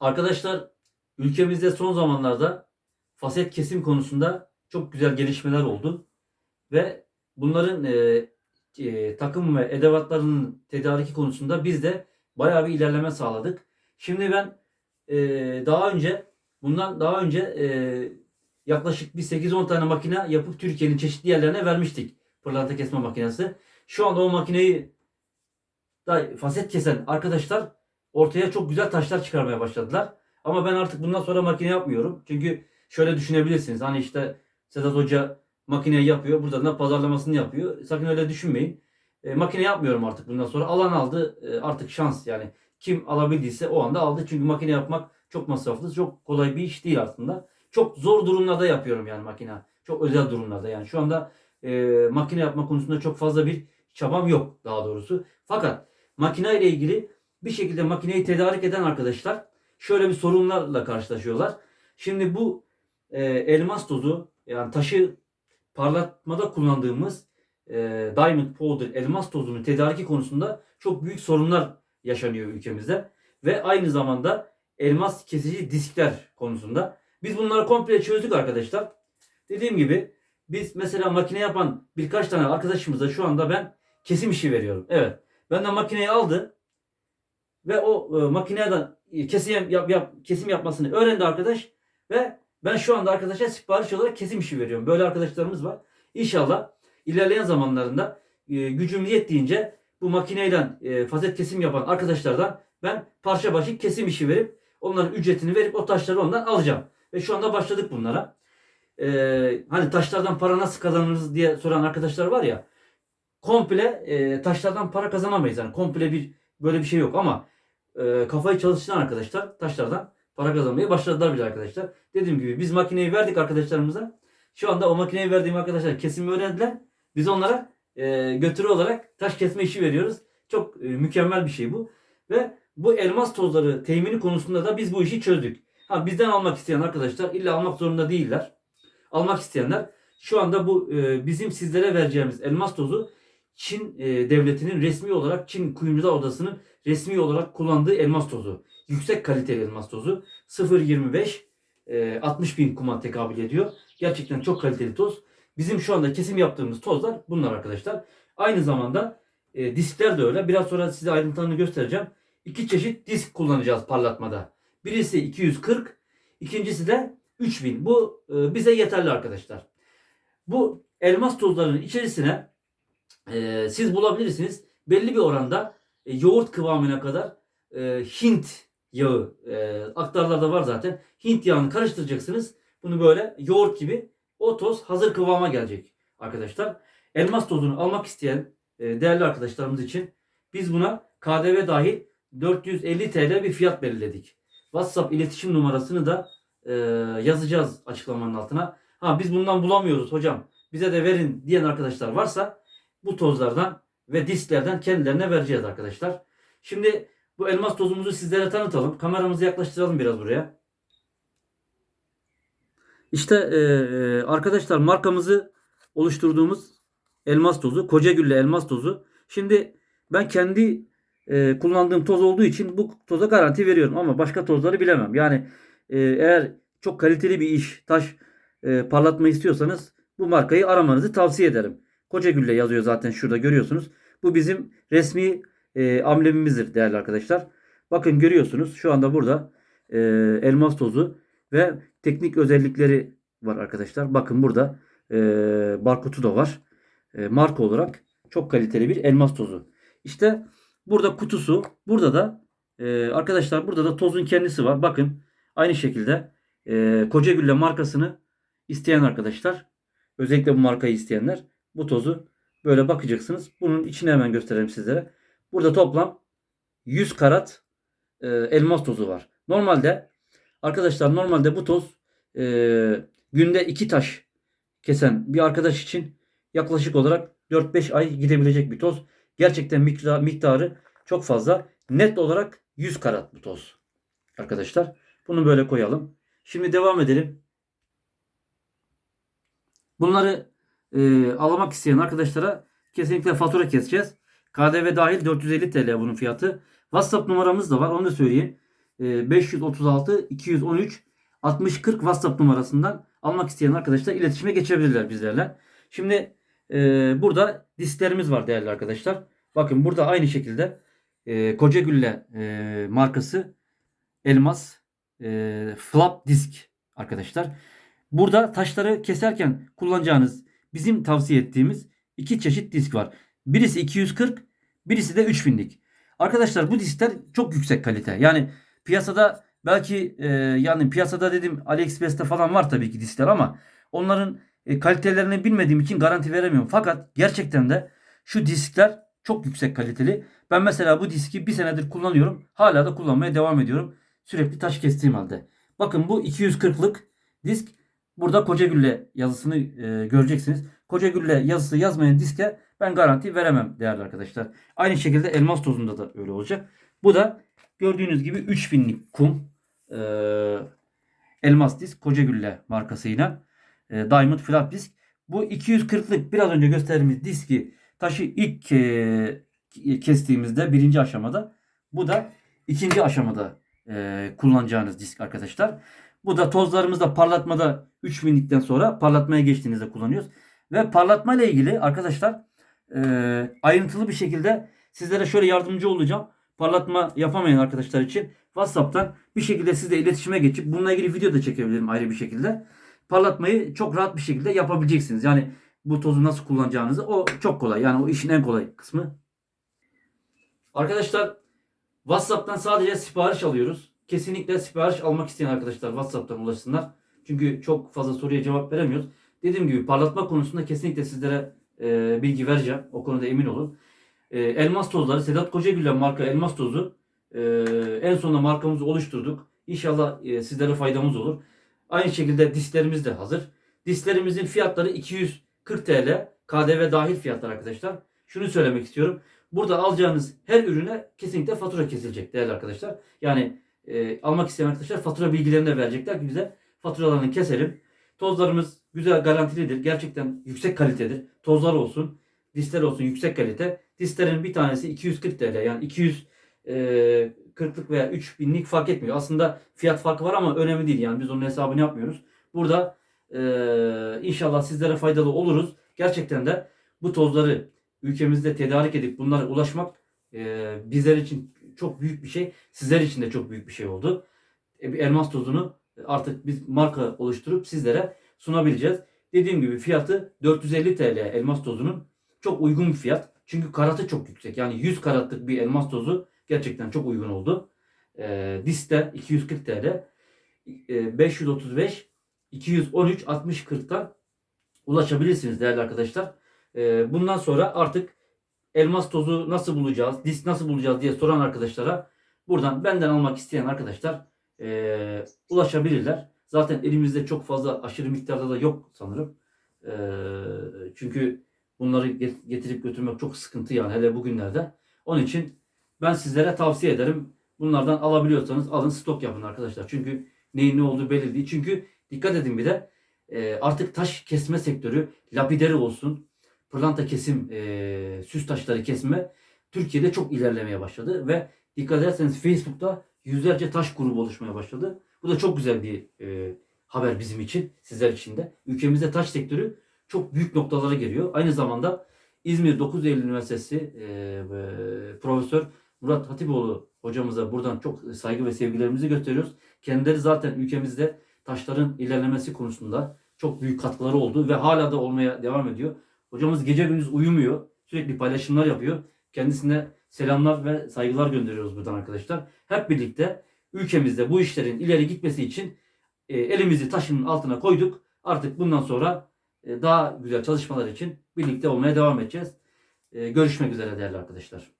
Arkadaşlar ülkemizde son zamanlarda faset kesim konusunda çok güzel gelişmeler oldu. Ve bunların e, e, takım ve edevatlarının tedariki konusunda biz de bayağı bir ilerleme sağladık. Şimdi ben e, daha önce bundan daha önce e, yaklaşık bir 8-10 tane makine yapıp Türkiye'nin çeşitli yerlerine vermiştik. Pırlanta kesme makinesi. Şu anda o makineyi da faset kesen arkadaşlar ortaya çok güzel taşlar çıkarmaya başladılar. Ama ben artık bundan sonra makine yapmıyorum. Çünkü şöyle düşünebilirsiniz. Hani işte Sedat Hoca makineyi yapıyor. Buradan da pazarlamasını yapıyor. Sakın öyle düşünmeyin. E, makine yapmıyorum artık bundan sonra. Alan aldı. E, artık şans yani. Kim alabildiyse o anda aldı. Çünkü makine yapmak çok masraflı. Çok kolay bir iş değil aslında. Çok zor durumlarda yapıyorum yani makine. Çok özel durumlarda yani. Şu anda e, makine yapma konusunda çok fazla bir çabam yok daha doğrusu. Fakat makine ile ilgili bir şekilde makineyi tedarik eden arkadaşlar şöyle bir sorunlarla karşılaşıyorlar. Şimdi bu e, elmas tozu yani taşı parlatmada kullandığımız e, diamond powder elmas tozunun tedariki konusunda çok büyük sorunlar yaşanıyor ülkemizde ve aynı zamanda elmas kesici diskler konusunda biz bunları komple çözdük arkadaşlar. Dediğim gibi biz mesela makine yapan birkaç tane arkadaşımıza şu anda ben kesim işi veriyorum. Evet. Benden makineyi aldı ve o e, makineden kesim yap, yap, kesim yapmasını öğrendi arkadaş ve ben şu anda arkadaşa sipariş olarak kesim işi veriyorum. Böyle arkadaşlarımız var. İnşallah ilerleyen zamanlarında e, gücüm yettiğince bu makineyle e, faset kesim yapan arkadaşlardan ben parça başı kesim işi verip onların ücretini verip o taşları ondan alacağım. Ve şu anda başladık bunlara. E, hani taşlardan para nasıl kazanırız diye soran arkadaşlar var ya. Komple e, taşlardan para kazanamayız. Yani komple bir böyle bir şey yok ama e, kafayı çalıştıran arkadaşlar taşlardan para kazanmaya başladılar bile arkadaşlar. Dediğim gibi biz makineyi verdik arkadaşlarımıza. Şu anda o makineyi verdiğim arkadaşlar kesimi öğrendiler. Biz onlara e, götürü olarak taş kesme işi veriyoruz. Çok e, mükemmel bir şey bu. Ve bu elmas tozları temini konusunda da biz bu işi çözdük. Ha bizden almak isteyen arkadaşlar illa almak zorunda değiller. Almak isteyenler şu anda bu e, bizim sizlere vereceğimiz elmas tozu Çin e, devletinin resmi olarak Çin Kuyumcular Odası'nın resmi olarak kullandığı elmas tozu. Yüksek kaliteli elmas tozu. 0.25 e, 60 bin kuma tekabül ediyor. Gerçekten çok kaliteli toz. Bizim şu anda kesim yaptığımız tozlar bunlar arkadaşlar. Aynı zamanda e, diskler de öyle. Biraz sonra size ayrıntılarını göstereceğim. İki çeşit disk kullanacağız parlatmada. Birisi 240, ikincisi de 3000. Bu e, bize yeterli arkadaşlar. Bu elmas tozlarının içerisine e, siz bulabilirsiniz. Belli bir oranda e, yoğurt kıvamına kadar e, Hint yağı e, aktarlarda var zaten. Hint yağını karıştıracaksınız. Bunu böyle yoğurt gibi o toz hazır kıvama gelecek arkadaşlar. Elmas tozunu almak isteyen e, değerli arkadaşlarımız için biz buna KDV dahil 450 TL bir fiyat belirledik. WhatsApp iletişim numarasını da e, yazacağız açıklamanın altına. Ha biz bundan bulamıyoruz hocam. Bize de verin diyen arkadaşlar varsa bu tozlardan ve disklerden kendilerine vereceğiz arkadaşlar. Şimdi bu elmas tozumuzu sizlere tanıtalım. Kameramızı yaklaştıralım biraz buraya. İşte e, e, arkadaşlar markamızı oluşturduğumuz elmas tozu. Kocagüllü elmas tozu. Şimdi ben kendi e, kullandığım toz olduğu için bu toza garanti veriyorum. Ama başka tozları bilemem. Yani e, eğer çok kaliteli bir iş, taş e, parlatma istiyorsanız bu markayı aramanızı tavsiye ederim. Kocagülle yazıyor zaten şurada görüyorsunuz. Bu bizim resmi e, amblemimizdir değerli arkadaşlar. Bakın görüyorsunuz şu anda burada e, elmas tozu ve teknik özellikleri var arkadaşlar. Bakın burada e, barkodu da var. E, marka olarak çok kaliteli bir elmas tozu. İşte burada kutusu. Burada da e, arkadaşlar burada da tozun kendisi var. Bakın aynı şekilde e, Kocagülle markasını isteyen arkadaşlar özellikle bu markayı isteyenler bu tozu böyle bakacaksınız. Bunun içini hemen göstereyim sizlere. Burada toplam 100 karat e, elmas tozu var. Normalde arkadaşlar normalde bu toz e, günde 2 taş kesen bir arkadaş için yaklaşık olarak 4-5 ay gidebilecek bir toz. Gerçekten miktar, miktarı çok fazla. Net olarak 100 karat bu toz. Arkadaşlar bunu böyle koyalım. Şimdi devam edelim. Bunları e, almak isteyen arkadaşlara kesinlikle fatura keseceğiz. KDV dahil 450 TL bunun fiyatı. WhatsApp numaramız da var onu da söyleyeyim. e, 536 213 60 40 WhatsApp numarasından almak isteyen arkadaşlar iletişime geçebilirler bizlerle. Şimdi e, burada disklerimiz var değerli arkadaşlar. Bakın burada aynı şekilde e, Kocagülle e, markası elmas e, flap disk arkadaşlar. Burada taşları keserken kullanacağınız bizim tavsiye ettiğimiz iki çeşit disk var. Birisi 240, birisi de 3000'lik. Arkadaşlar bu diskler çok yüksek kalite. Yani piyasada belki e, yani piyasada dedim AliExpress'te falan var tabii ki diskler ama onların e, kalitelerini bilmediğim için garanti veremiyorum. Fakat gerçekten de şu diskler çok yüksek kaliteli. Ben mesela bu diski bir senedir kullanıyorum. Hala da kullanmaya devam ediyorum. Sürekli taş kestiğim halde. Bakın bu 240'lık disk. Burada Kocagülle yazısını e, göreceksiniz. Kocagülle yazısı yazmayan diske ben garanti veremem değerli arkadaşlar. Aynı şekilde elmas tozunda da öyle olacak. Bu da gördüğünüz gibi 3000'lik kum e, elmas disk Kocagülle markasıyla e, Diamond Flap disk. Bu 240'lık biraz önce gösterdiğimiz diski taşı ilk e, kestiğimizde birinci aşamada bu da ikinci aşamada e, kullanacağınız disk arkadaşlar. Bu da tozlarımızda parlatmada 3000'likten sonra parlatmaya geçtiğinizde kullanıyoruz. Ve parlatma ile ilgili arkadaşlar e, ayrıntılı bir şekilde sizlere şöyle yardımcı olacağım. Parlatma yapamayan arkadaşlar için WhatsApp'tan bir şekilde sizle iletişime geçip bununla ilgili video da çekebilirim ayrı bir şekilde. Parlatmayı çok rahat bir şekilde yapabileceksiniz. Yani bu tozu nasıl kullanacağınızı o çok kolay. Yani o işin en kolay kısmı. Arkadaşlar WhatsApp'tan sadece sipariş alıyoruz. Kesinlikle sipariş almak isteyen arkadaşlar WhatsApp'tan ulaşsınlar. Çünkü çok fazla soruya cevap veremiyoruz. Dediğim gibi parlatma konusunda kesinlikle sizlere e, bilgi vereceğim. O konuda emin olun. E, elmas tozları Sedat Kocagül'den marka elmas tozu. E, en sonunda markamızı oluşturduk. İnşallah e, sizlere faydamız olur. Aynı şekilde disklerimiz de hazır. Disklerimizin fiyatları 240 TL. KDV dahil fiyatlar arkadaşlar. Şunu söylemek istiyorum. Burada alacağınız her ürüne kesinlikle fatura kesilecek değerli arkadaşlar. Yani e, almak isteyen arkadaşlar fatura bilgilerini de verecekler ki bize faturalarını keselim. Tozlarımız güzel garantilidir. Gerçekten yüksek kalitedir. Tozlar olsun, diskler olsun yüksek kalite. Disklerin bir tanesi 240 TL. Yani 200 e, 40'lık veya 3000'lik fark etmiyor. Aslında fiyat farkı var ama önemli değil. Yani biz onun hesabını yapmıyoruz. Burada e, inşallah sizlere faydalı oluruz. Gerçekten de bu tozları ülkemizde tedarik edip bunlara ulaşmak e, bizler için çok büyük bir şey. Sizler için de çok büyük bir şey oldu. E, bir elmas tozunu artık biz marka oluşturup sizlere sunabileceğiz. Dediğim gibi fiyatı 450 TL elmas tozunun çok uygun bir fiyat. Çünkü karatı çok yüksek. Yani 100 karatlık bir elmas tozu gerçekten çok uygun oldu. E, Diste 240 TL. E, 535 213 60 40'tan ulaşabilirsiniz değerli arkadaşlar. E, bundan sonra artık elmas tozu nasıl bulacağız, disk nasıl bulacağız diye soran arkadaşlara buradan benden almak isteyen arkadaşlar e, ulaşabilirler. Zaten elimizde çok fazla aşırı miktarda da yok sanırım. E, çünkü bunları getirip götürmek çok sıkıntı yani hele bugünlerde. Onun için ben sizlere tavsiye ederim. Bunlardan alabiliyorsanız alın stok yapın arkadaşlar. Çünkü neyin ne olduğu belli değil. Çünkü dikkat edin bir de artık taş kesme sektörü lapideri olsun, pırlanta kesim, e, süs taşları kesme Türkiye'de çok ilerlemeye başladı ve dikkat ederseniz Facebook'ta yüzlerce taş grubu oluşmaya başladı. Bu da çok güzel bir e, haber bizim için, sizler için de. Ülkemizde taş sektörü çok büyük noktalara geliyor. Aynı zamanda İzmir 9 Eylül Üniversitesi e, ve Profesör Murat Hatipoğlu hocamıza buradan çok saygı ve sevgilerimizi gösteriyoruz. Kendileri zaten ülkemizde taşların ilerlemesi konusunda çok büyük katkıları oldu ve hala da olmaya devam ediyor. Hocamız gece gündüz uyumuyor. Sürekli paylaşımlar yapıyor. Kendisine selamlar ve saygılar gönderiyoruz buradan arkadaşlar. Hep birlikte ülkemizde bu işlerin ileri gitmesi için e, elimizi taşın altına koyduk. Artık bundan sonra e, daha güzel çalışmalar için birlikte olmaya devam edeceğiz. E, görüşmek üzere değerli arkadaşlar.